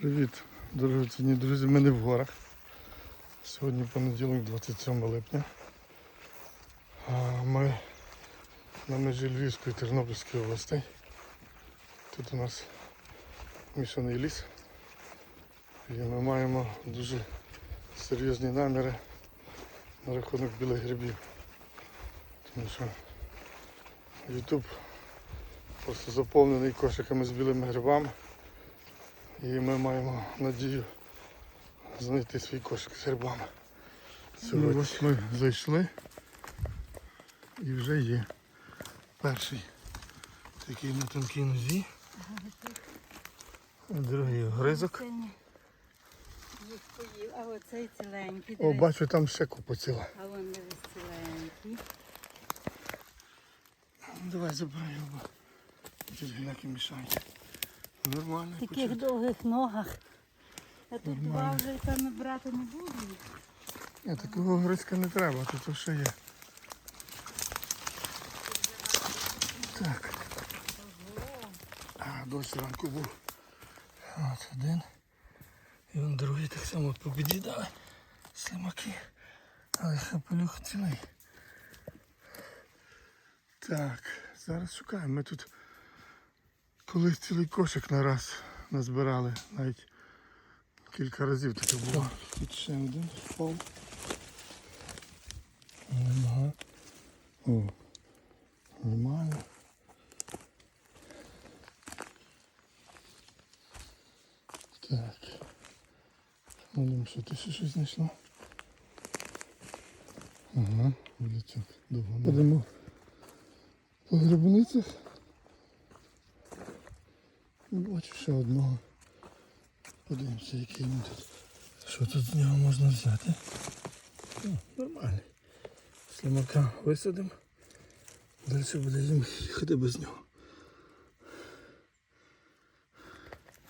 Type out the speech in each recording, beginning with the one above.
Привіт, дорогоцінні друзі, ми не в горах. Сьогодні понеділок, 27 липня. Ми на межі Львівської Тернопільської областей. Тут у нас мішаний ліс. І ми маємо дуже серйозні наміри на рахунок білих грибів. Тому що YouTube просто заповнений кошиками з білими грибами. І ми маємо надію знайти свій кошик з грибами. Сьогодні ось ми зайшли і вже є перший такий на тонкій нозі. Другий гризок. Їх поїв, а оцей ціленький. О, бачу, там ще купа ціла. А вон дивись ціленький. Давай забирай його. Тут гіляки мішають. Нормально. В таких почати. довгих ногах. Я тут два вже певно брати не буду. Ні, такого гризка не треба, тут ще є. Так. А, дощ зранку був. От один. І он другий так само побідідали. Слимаки. Але хапелюх цілий. Так, зараз шукаємо. Ми тут колись цілий кошик на раз назбирали. Навіть кілька разів таке було. Тут ще один впав. Нема. О, нормально. Так. Глянемо, що ти ще щось знайшла. Ага, вуличок довго. Будемо по грибницях. Бачу ще одного. Подивимося, який він тут. Що тут з нього можна взяти? О, нормальний. Слимака висадимо. Далі буде їм їхати без нього.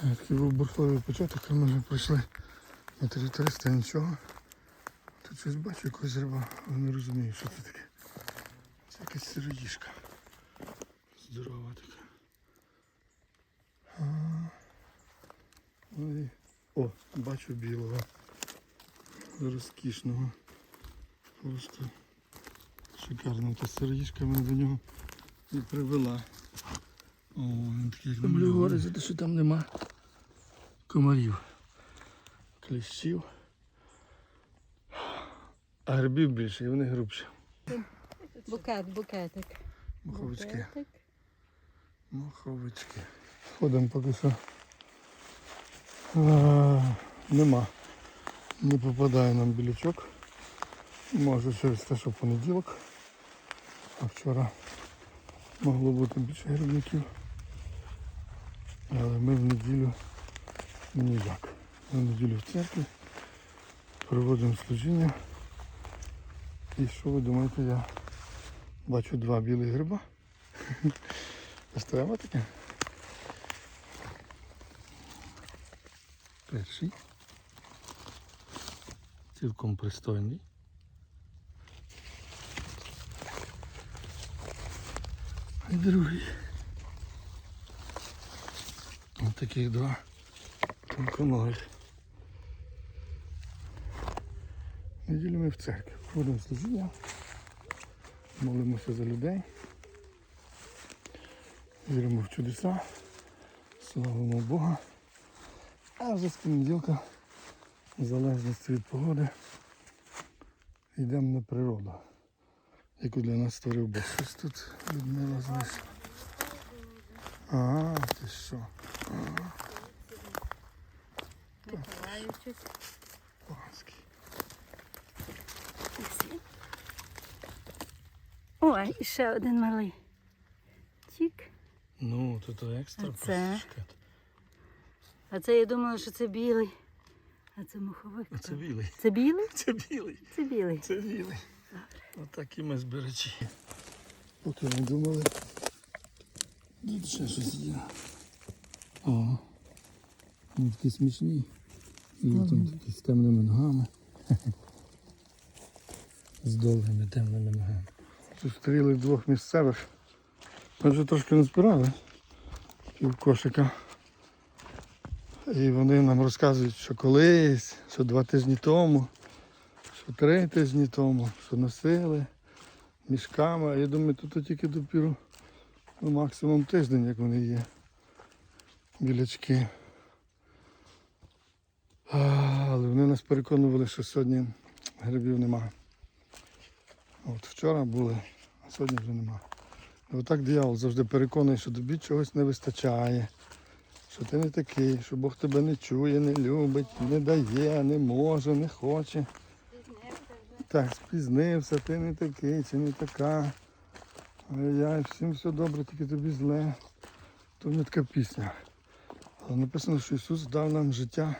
Такий був бурхливий початок, ми вже пройшли метрів 300 нічого. Тут щось бачу якогось риба, але не розумію, що це таке. Це якась сироїшка. Здорова така. А, ну і... О, бачу білого. Розкішного. Просто шикарно. Та сироїшка мене до нього і привела. О, він такий як Люблю гори за те, що там нема комарів. Кліщів. А грибів більше, і вони грубші. Букет, букетик. Маховички. Маховички. Ходимо поки що. А, нема. Не попадає нам білячок. Може через те, що понеділок. А вчора могло бути більше грибників. Але ми в неділю ніяк. В неділю в церкві проводимо служіння. І що ви думаєте, я бачу два білих гриба. Треба таке. Перший. Цілком пристойний. І другий. Ось таких два тонконогих. Неділю ми в церкві. Ходимо служіння. Молимося за людей. Віримо в чудеса. Славимо Бога. А вже з понеділка, в залежності від погоди, йдемо на природу, яку для нас створив Бог. Щось тут Людмила знайшла. А, ти що? Панський. Ой, і ще один малий. Чік. Ну, то екстра це? просто чекати. А це я думала, що це білий. А це муховик. А Це білий. Це білий? Це білий. Це білий. Це білий. Отак і ми збирачі. Поки ми думали. Тут ще щось є. О. Він такий смішний. І там такий з темними ногами. З довгими темними ногами. Зустріли двох місцевих. Ми вже трошки не збирали. Пів кошика. І вони нам розказують, що колись, що два тижні тому, що три тижні тому, що носили мішками. Я думаю, тут тільки допіру ну, максимум тиждень, як вони є. Білячки. А, Але вони нас переконували, що сьогодні грибів нема. От вчора були, а сьогодні вже нема. Отак диявол завжди переконує, що тобі чогось не вистачає, що ти не такий, що Бог тебе не чує, не любить, не дає, не може, не хоче. Так, спізнився, ти не такий чи не така. Ай-яй, всім все добре, тільки тобі зле. То не така пісня. Але написано, що Ісус дав нам життя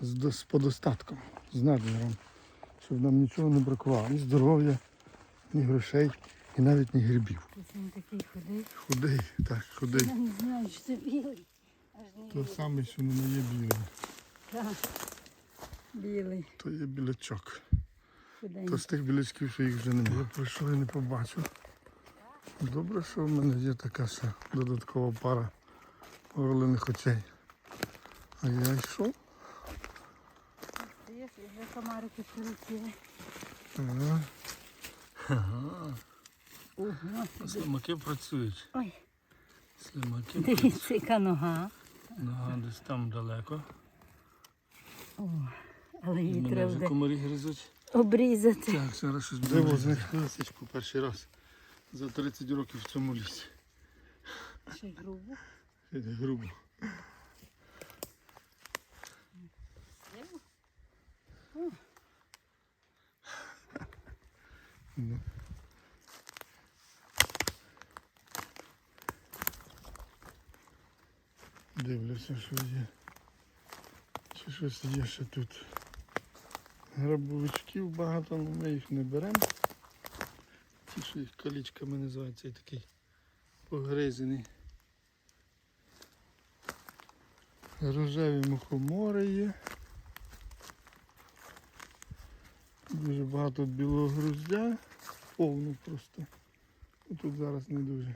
з, з подостатком, з надміром, щоб нам нічого не бракувало, ні здоров'я, ні грошей, і навіть ні грибів. Він такий худий. Худий, так, худий. Я не знаю, що це білий. То саме, що не є білий, Так. Білий, то є білячок. худенький. То з тих білячків, що їх вже немає. Я прийшов і не побачив. Добре, що в мене є така ще додаткова пара орлиних очей. А я йшов. Є, вже комарики прилетіли. Ага. Ого, Слимаки працюють. Ой, Слимаки дивіться, яка нога. Нога десь там далеко. О, але її мене треба вже буде комарі гризуть. обрізати. Так, зараз щось диво з них лисичку перший раз. За 30 років в цьому лісі. Ще й грубо. Це грубо. Ну. Дивлюся, що є. Чи щось є ще тут. Грабовичків багато, але ми їх не беремо. Ті, що їх колічками називають, цей такий погризений. Рожеві мухомори є. Дуже багато білого груздя. Повно просто. Тут зараз не дуже.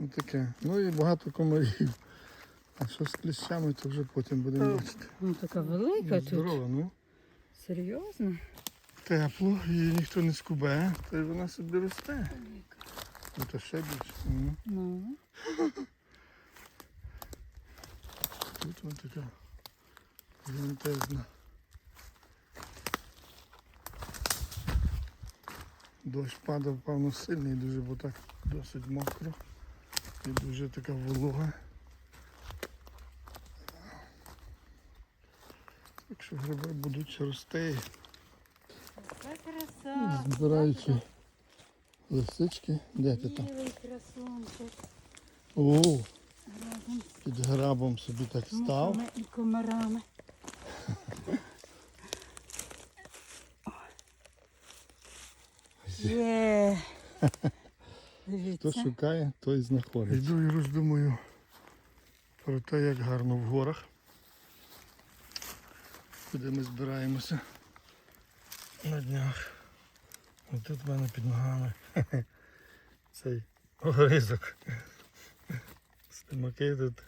Ось таке. Ну і багато комарів. А що з кліщами, то вже потім будемо бачити. Ну така велика тут. Здорова, ну. Серйозно? Тепло, її ніхто не скубе, то й вона собі росте. Ну то ще більше. Ну. Ну, Тут вона така гігантезна. Дощ падав, певно, сильний дуже, бо так досить мокро і дуже така волога. Так що гриби будуть рости. Збираючи лисички. Де ти там? О, під грабом собі так став. і комарами. Є. Хто Дивіться. шукає, той знаходить. Йду і роздумую про те, як гарно в горах, куди ми збираємося на днях. Ось тут в мене під ногами цей огризок. Слимаки тут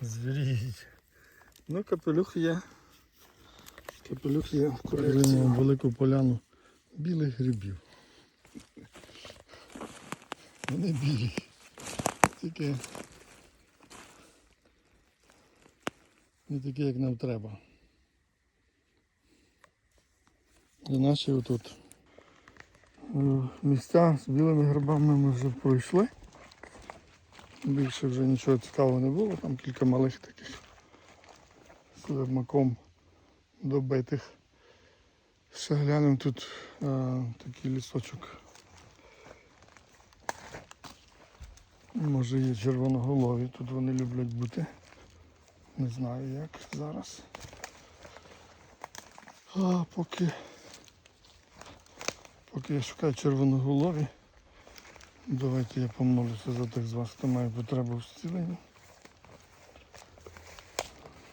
звіріють. Ну, капелюх є. Капелюх є. в Вкорили велику поляну білих грибів. Вони білі. Тільки не такі, як нам треба. І наші отут. Е, Місця з білими грибами ми вже пройшли. Більше вже нічого цікавого не було, там кілька малих таких з маком добитих. Ще глянемо тут е, такий лісочок. Може є червоноголові, тут вони люблять бути. Не знаю як зараз. А поки, поки я шукаю червоноголові, давайте я помолюся за тих з вас, хто має потребу в зціленні.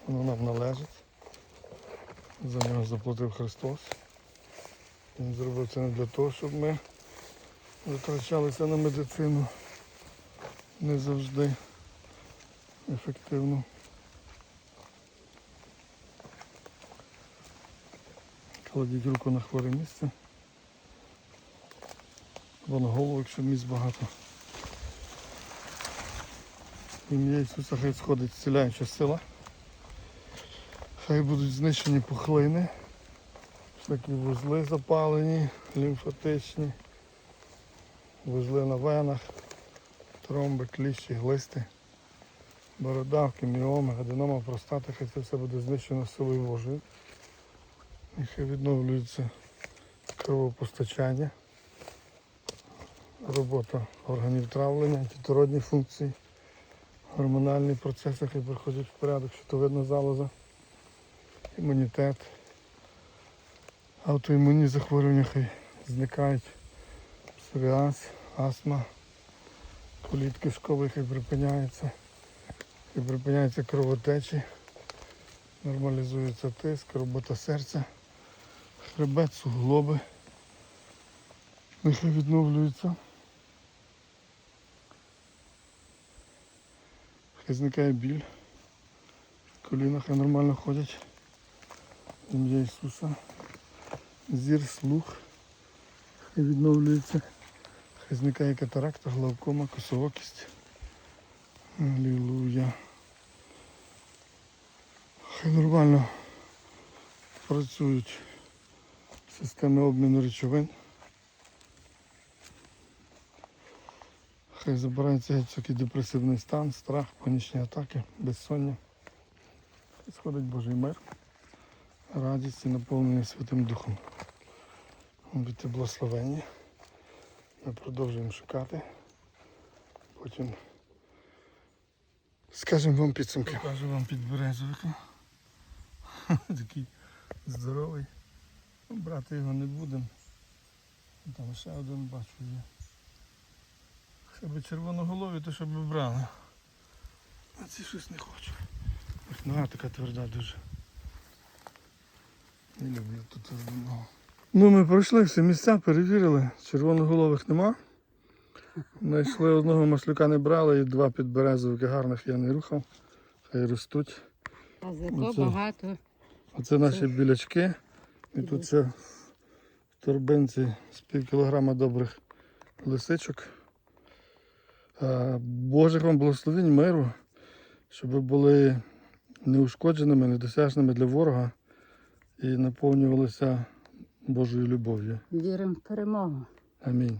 Воно нам належить. За нього заплатив Христос. Він зробив це не для того, щоб ми витрачалися на медицину не завжди. ефективно. Кладіть руку на хворе місце. Або на голову, якщо місць багато. Ім'я Ісуса хай сходить зціляюча сила. Хай будуть знищені пухлини, всякі вузли запалені, лімфатичні, вузли на венах, тромби, кліщі, глисти, бородавки, міоми, аденома, простата, хай це все буде знищено силою Божою. І хай відновлюється кровопостачання, робота органів травлення, антитородні функції, гормональні процеси, хай приходять в порядок, щитовидна залоза, імунітет, аутоімунні захворювання хай зникають, псоріаз, астма, коліт кишковий хай припиняється, хай припиняється кровотечі, нормалізується тиск, робота серця, хребет, суглоби. Нехай відновлюється. Хай зникає біль. Коліна хай нормально ходять. Ім'я Ісуса. Зір, слух. Хай відновлюється. Зникає катаракта, главкома, косоокість. Алілуя. Хай нормально працюють системи обміну речовин. Хай забирається геть депресивний стан, страх, панічні атаки, безсоння. Сходить Божий мир, радість і наповнення Святим Духом. Будьте благословенні. Ми продовжуємо шукати. Потім скажемо вам підсумки. Покажу вам підберезовика. Такий здоровий. Ну, Брати його не будемо. Там ще один бачу є. Щоб червоноголові, то щоб брали. А ці щось не хочу. Ось нога така тверда дуже. Не люблю тут тверду ногу. Ну ми пройшли всі місця, перевірили. Червоноголових нема. Знайшли одного маслюка не брали і два підберезовики гарних я не рухав. Хай ростуть. А зато Оце. багато. Оце наші білячки. І тут ще в торбинці з пів кілограма добрих лисичок. Е, Божих вам благословень, миру, щоб ви були неушкодженими, недосяжними для ворога і наповнювалися Божою любов'ю. Віримо в перемогу. Амінь.